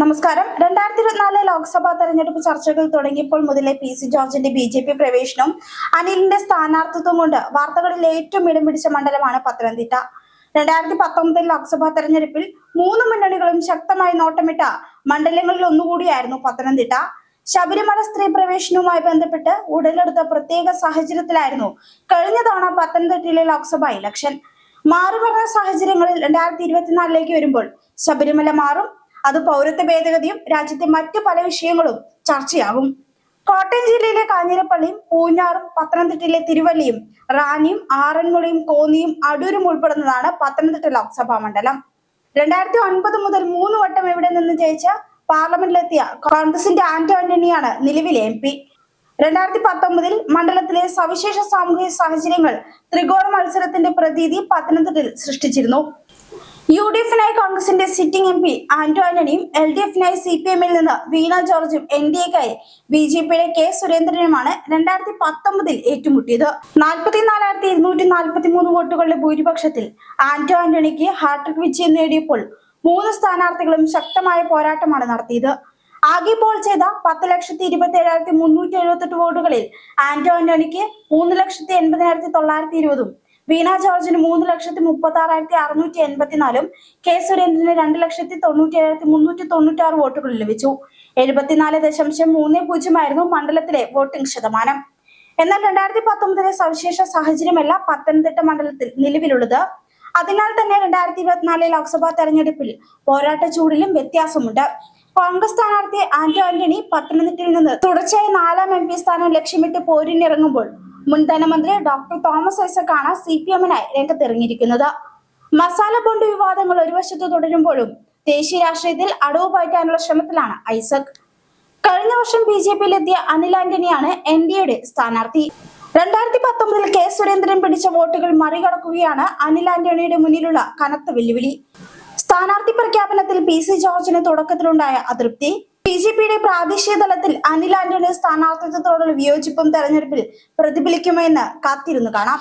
നമസ്കാരം. രണ്ടായിരത്തി ഇരുപത്തിനാല് ലോക്സഭാ തെരഞ്ഞെടുപ്പ് ചർച്ചകൾ തുടങ്ങിയപ്പോൾ മുതലേ പി സി ജോർജിന്റെ ബി ജെ പി പ്രവേശനവും അനിലിന്റെ സ്ഥാനാർത്ഥിത്വം കൊണ്ട് വാർത്തകളിൽ ഏറ്റവും ഇടം പിടിച്ച മണ്ഡലമാണ് പത്തനംതിട്ട. രണ്ടായിരത്തി പത്തൊമ്പതിൽ ലോക്സഭാ തെരഞ്ഞെടുപ്പിൽ മൂന്ന് മുന്നണികളും ശക്തമായി നോട്ടമിട്ട മണ്ഡലങ്ങളിൽ ഒന്നുകൂടിയായിരുന്നു പത്തനംതിട്ട. ശബരിമല സ്ത്രീ പ്രവേശനവുമായി ബന്ധപ്പെട്ട് ഉടലെടുത്ത പ്രത്യേക സാഹചര്യത്തിലായിരുന്നു കഴിഞ്ഞ തവണ പത്തനംതിട്ടയിലെ ലോക്സഭാ ഇലക്ഷൻ. മാറിമറിഞ്ഞ സാഹചര്യങ്ങളിൽ രണ്ടായിരത്തി ഇരുപത്തിനാലിലേക്ക് വരുമ്പോൾ ശബരിമല മാറും അത് പൗരത്വ ഭേദഗതിയും രാജ്യത്തെ മറ്റു പല വിഷയങ്ങളും ചർച്ചയാകും. കോട്ടയം ജില്ലയിലെ കാഞ്ഞിരപ്പള്ളിയും പൂഞ്ഞാറും പത്തനംതിട്ടയിലെ തിരുവല്ലയും റാന്നിയും ആറന്മുളയും കോന്നിയും അടൂരും ഉൾപ്പെടുന്നതാണ് പത്തനംതിട്ട ലോക്സഭാ മണ്ഡലം. രണ്ടായിരത്തി ഒൻപത് മുതൽ മൂന്ന് വട്ടം ഇവിടെ നിന്ന് ജയിച്ച പാർലമെന്റിലെത്തിയ കോൺഗ്രസിന്റെ ആന്റോ ആന്റണിയാണ് നിലവിലെ എം പി. രണ്ടായിരത്തി പത്തൊമ്പതിൽ മണ്ഡലത്തിലെ സവിശേഷ സാമൂഹിക സാഹചര്യങ്ങൾ ത്രികോണ മത്സരത്തിന്റെ പ്രതീതി പത്തനംതിട്ടയിൽ സൃഷ്ടിച്ചിരുന്നു. യു ഡി എഫിനായി കോൺഗ്രസിന്റെ സിറ്റിംഗ് എം പി ആന്റോ ആന്റണിയും എൽ ഡി എഫിനായി സി പി എമ്മിൽ നിന്ന് വീണ ജോർജും എൻ ഡി എക്കായി. ബി ജെ പിയുടെ കെ സുരേന്ദ്രനുമാണ് രണ്ടായിരത്തി പത്തൊമ്പതിൽ ഏറ്റുമുട്ടിയത്. നാൽപ്പത്തിനാലായിരത്തി ഇരുന്നൂറ്റി നാൽപ്പത്തി മൂന്ന് വോട്ടുകളുടെ ഭൂരിപക്ഷത്തിൽ ആന്റോ ആന്റണിക്ക് ഹാട്രിക് വിജയം നേടിയപ്പോൾ മൂന്ന് സ്ഥാനാർത്ഥികളും ശക്തമായ പോരാട്ടമാണ് നടത്തിയത്. ആകെ പോൾ ചെയ്ത പത്ത് ലക്ഷത്തി ഇരുപത്തി ഏഴായിരത്തി മുന്നൂറ്റി എഴുപത്തെട്ട് വോട്ടുകളിൽ ആന്റോ ആന്റണിക്ക് മൂന്ന് ലക്ഷത്തി എൺപതിനായിരത്തി തൊള്ളായിരത്തി ഇരുപതും വീണ ജോർജിന് മൂന്ന് ലക്ഷത്തി മുപ്പത്തി ആറായിരത്തി അറുന്നൂറ്റി എൺപത്തിനാലും കെ സുരേന്ദ്രന് രണ്ട് ലക്ഷത്തി തൊണ്ണൂറ്റി ഏഴായിരത്തി മുന്നൂറ്റി തൊണ്ണൂറ്റി ആറ് വോട്ടുകൾ ലഭിച്ചു. എഴുപത്തിനാല് ദശാംശം മൂന്ന് പൂജ്യമായിരുന്നു മണ്ഡലത്തിലെ വോട്ടിംഗ് ശതമാനം. എന്നാൽ രണ്ടായിരത്തി പത്തൊമ്പതിലെ സവിശേഷ സാഹചര്യമല്ല പത്തനംതിട്ട മണ്ഡലത്തിൽ നിലവിലുള്ളത്. അതിനാൽ തന്നെ രണ്ടായിരത്തി ഇരുപത്തിനാലിലെ ലോക്സഭാ തെരഞ്ഞെടുപ്പിൽ പോരാട്ട ചൂടിലും വ്യത്യാസമുണ്ട്. കോൺഗ്രസ് സ്ഥാനാർത്ഥി ആന്റോ ആന്റണി പത്തനംതിട്ടയിൽ നിന്ന് തുടർച്ചയായി നാലാം എം പി സ്ഥാനം ലക്ഷ്യമിട്ട് പോരിനിറങ്ങുമ്പോൾ മുൻ ധനമന്ത്രി ഡോക്ടർ തോമസ് ഐസക്കാണ് സി പി എമ്മിനായി രംഗത്തിറങ്ങിയിരിക്കുന്നത്. മസാല ബോണ്ട് വിവാദങ്ങൾ ഒരു വശത്ത് തുടരുമ്പോഴും ദേശീയ രാഷ്ട്രീയത്തിൽ അടവ് പയറ്റാനുള്ള ശ്രമത്തിലാണ് ഐസക്. കഴിഞ്ഞ വർഷം ബി ജെ പിയിലെത്തിയ അനിൽ ആന്റണിയാണ് എൻ ഡി എയുടെ സ്ഥാനാർത്ഥി. രണ്ടായിരത്തി പത്തൊമ്പതിൽ കെ സുരേന്ദ്രൻ പിടിച്ച വോട്ടുകൾ മറികടക്കുകയാണ് അനിൽ ആന്റണിയുടെ മുന്നിലുള്ള കനത്ത വെല്ലുവിളി. സ്ഥാനാർത്ഥി പ്രഖ്യാപനത്തിൽ പി സി ജോർജിന് തുടക്കത്തിലുണ്ടായ അതൃപ്തി ബി ജെ പിയുടെ പ്രാദേശിക തലത്തിൽ അനിൽ ആന്റണി സ്ഥാനാർത്ഥിത്വത്തോടുള്ള വിയോജിപ്പും തെരഞ്ഞെടുപ്പിൽ പ്രതിഫലിക്കുമോ എന്ന് കാത്തിരുന്നു കാണാം.